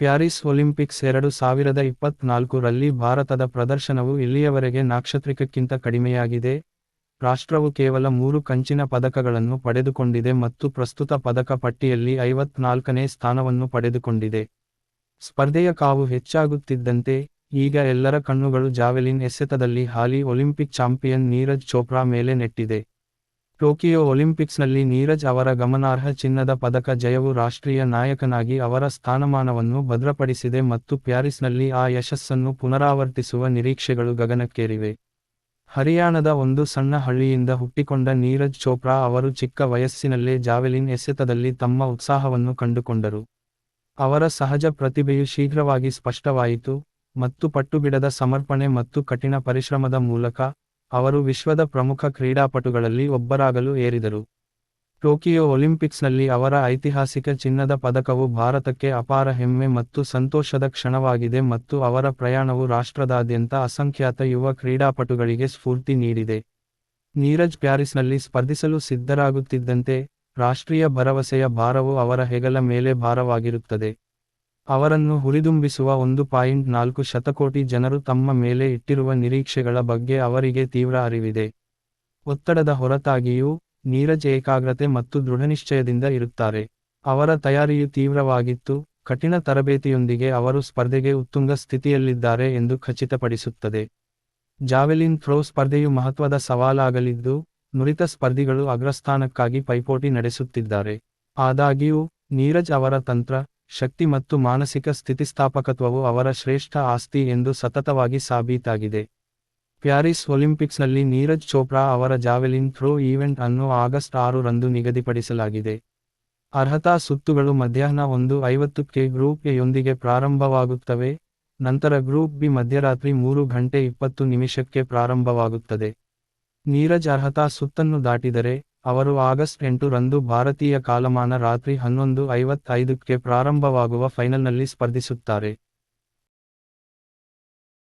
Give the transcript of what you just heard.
Paris Olympics ಎರಡು ಸಾವಿರದ ಇಪ್ಪತ್ನಾಲ್ಕು ರಲ್ಲಿ ಭಾರತದ ಪ್ರದರ್ಶನವು ಇಲ್ಲಿಯವರೆಗೆ ನಾಕ್ಷತ್ರಿಕಕ್ಕಿಂತ ಕಡಿಮೆಯಾಗಿದೆ. ರಾಷ್ಟ್ರವು ಕೇವಲ ಮೂರು ಕಂಚಿನ ಪದಕಗಳನ್ನು ಪಡೆದುಕೊಂಡಿದೆ ಮತ್ತು ಪ್ರಸ್ತುತ ಪದಕ ಪಟ್ಟಿಯಲ್ಲಿ ಐವತ್ನಾಲ್ಕನೇ ಸ್ಥಾನವನ್ನು ಪಡೆದುಕೊಂಡಿದೆ. ಸ್ಪರ್ಧೆಯ ಕಾವು ಹೆಚ್ಚಾಗುತ್ತಿದ್ದಂತೆ, ಈಗ ಎಲ್ಲರ ಕಣ್ಣುಗಳು ಜಾವೆಲಿನ್ ಎಸೆತದಲ್ಲಿ ಹಾಲಿ ಒಲಿಂಪಿಕ್ ಚಾಂಪಿಯನ್ ನೀರಜ್ ಚೋಪ್ರಾ ಮೇಲೆ ನೆಟ್ಟಿದೆ. ಟೋಕಿಯೋ ಒಲಿಂಪಿಕ್ಸ್ನಲ್ಲಿ ನೀರಜ್ ಅವರ ಗಮನಾರ್ಹ ಚಿನ್ನದ ಪದಕ ಜಯವು ರಾಷ್ಟ್ರೀಯ ನಾಯಕನಾಗಿ ಅವರ ಸ್ಥಾನಮಾನವನ್ನು ಭದ್ರಪಡಿಸಿದೆ ಮತ್ತು ಪ್ಯಾರಿಸ್ನಲ್ಲಿ ಆ ಯಶಸ್ಸನ್ನು ಪುನರಾವರ್ತಿಸುವ ನಿರೀಕ್ಷೆಗಳು ಗಗನಕ್ಕೇರಿವೆ. ಹರಿಯಾಣದ ಒಂದು ಸಣ್ಣ ಹಳ್ಳಿಯಿಂದ ಹುಟ್ಟಿಕೊಂಡ ನೀರಜ್ ಚೋಪ್ರಾ ಅವರು ಚಿಕ್ಕ ವಯಸ್ಸಿನಲ್ಲೇ ಜಾವೆಲಿನ್ ಎಸೆತದಲ್ಲಿ ತಮ್ಮ ಉತ್ಸಾಹವನ್ನು ಕಂಡುಕೊಂಡರು. ಅವರ ಸಹಜ ಪ್ರತಿಭೆಯು ಶೀಘ್ರವಾಗಿ ಸ್ಪಷ್ಟವಾಯಿತು ಮತ್ತು ಪಟ್ಟುಬಿಡದ ಸಮರ್ಪಣೆ ಮತ್ತು ಕಠಿಣ ಪರಿಶ್ರಮದ ಮೂಲಕ ಅವರು ವಿಶ್ವದ ಪ್ರಮುಖ ಕ್ರೀಡಾಪಟುಗಳಲ್ಲಿ ಒಬ್ಬರಾಗಲು ಏರಿದರು. ಟೋಕಿಯೋ ಒಲಿಂಪಿಕ್ಸ್ನಲ್ಲಿ ಅವರ ಐತಿಹಾಸಿಕ ಚಿನ್ನದ ಪದಕವು ಭಾರತಕ್ಕೆ ಅಪಾರ ಹೆಮ್ಮೆ ಮತ್ತು ಸಂತೋಷದ ಕ್ಷಣವಾಗಿದೆ ಮತ್ತು ಅವರ ಪ್ರಯಾಣವು ರಾಷ್ಟ್ರದಾದ್ಯಂತ ಅಸಂಖ್ಯಾತ ಯುವ ಕ್ರೀಡಾಪಟುಗಳಿಗೆ ಸ್ಫೂರ್ತಿ ನೀಡಿದೆ. ನೀರಜ್ ಪ್ಯಾರಿಸ್ನಲ್ಲಿ ಸ್ಪರ್ಧಿಸಲು ಸಿದ್ಧರಾಗುತ್ತಿದ್ದಂತೆ, ರಾಷ್ಟ್ರೀಯ ಭರವಸೆಯ ಭಾರವು ಅವರ ಹೆಗಲ ಮೇಲೆ ಭಾರವಾಗಿರುತ್ತದೆ. ಅವರನ್ನು ಹುರಿದುಂಬಿಸುವ ಒಂದು ಪಾಯಿಂಟ್ ನಾಲ್ಕು ಶತಕೋಟಿ ಜನರು ತಮ್ಮ ಮೇಲೆ ಇಟ್ಟಿರುವ ನಿರೀಕ್ಷೆಗಳ ಬಗ್ಗೆ ಅವರಿಗೆ ತೀವ್ರ ಅರಿವಿದೆ. ಒತ್ತಡದ ಹೊರತಾಗಿಯೂ ನೀರಜ್ ಏಕಾಗ್ರತೆ ಮತ್ತು ದೃಢನಿಶ್ಚಯದಿಂದ ಇರುತ್ತಾರೆ. ಅವರ ತಯಾರಿಯು ತೀವ್ರವಾಗಿತ್ತು, ಕಠಿಣ ತರಬೇತಿಯೊಂದಿಗೆ ಅವರು ಸ್ಪರ್ಧೆಗೆ ಉತ್ತುಂಗ ಸ್ಥಿತಿಯಲ್ಲಿದ್ದಾರೆ ಎಂದು ಖಚಿತಪಡಿಸುತ್ತದೆ. ಜಾವೆಲಿನ್ ಥ್ರೋ ಸ್ಪರ್ಧೆಯು ಮಹತ್ವದ ಸವಾಲಾಗಲಿದ್ದು, ನುರಿತ ಸ್ಪರ್ಧಿಗಳು ಅಗ್ರಸ್ಥಾನಕ್ಕಾಗಿ ಪೈಪೋಟಿ ನಡೆಸುತ್ತಿದ್ದಾರೆ. ಆದಾಗ್ಯೂ, ನೀರಜ್ ಅವರ ತಂತ್ರ ಶಕ್ತಿ ಮತ್ತು ಮಾನಸಿಕ ಸ್ಥಿತಿಸ್ಥಾಪಕತ್ವವು ಅವರ ಶ್ರೇಷ್ಠ ಆಸ್ತಿ ಎಂದು ಸತತವಾಗಿ ಸಾಬೀತಾಗಿದೆ. ಪ್ಯಾರಿಸ್ ಒಲಿಂಪಿಕ್ಸ್ನಲ್ಲಿ ನೀರಜ್ ಚೋಪ್ರಾ ಅವರ ಜಾವೆಲಿನ್ ಥ್ರೋ ಈವೆಂಟ್ ಅನ್ನು ಆಗಸ್ಟ್ ಆರು ರಂದು ನಿಗದಿಪಡಿಸಲಾಗಿದೆ. ಅರ್ಹತಾ ಸುತ್ತುಗಳು ಮಧ್ಯಾಹ್ನ ಒಂದು ಐವತ್ತಕ್ಕೆ ಗ್ರೂಪ್ ಎಯೊಂದಿಗೆ ಯೊಂದಿಗೆ ಪ್ರಾರಂಭವಾಗುತ್ತವೆ, ನಂತರ ಗ್ರೂಪ್ ಬಿ ಮಧ್ಯರಾತ್ರಿ ಮೂರು ಗಂಟೆ ಇಪ್ಪತ್ತು ನಿಮಿಷಕ್ಕೆ ಪ್ರಾರಂಭವಾಗುತ್ತದೆ. ನೀರಜ್ ಅರ್ಹತಾ ಸುತ್ತನ್ನು ದಾಟಿದರೆ ಅವರು ಆಗಸ್ಟ್ ಎಂಟು ರಂದು ಭಾರತೀಯ ಕಾಲಮಾನ ರಾತ್ರಿ ಹನ್ನೊಂದು ಐವತ್ತೈದಕ್ಕೆ ಪ್ರಾರಂಭವಾಗುವ ಫೈನಲ್ನಲ್ಲಿ ಸ್ಪರ್ಧಿಸುತ್ತಾರೆ.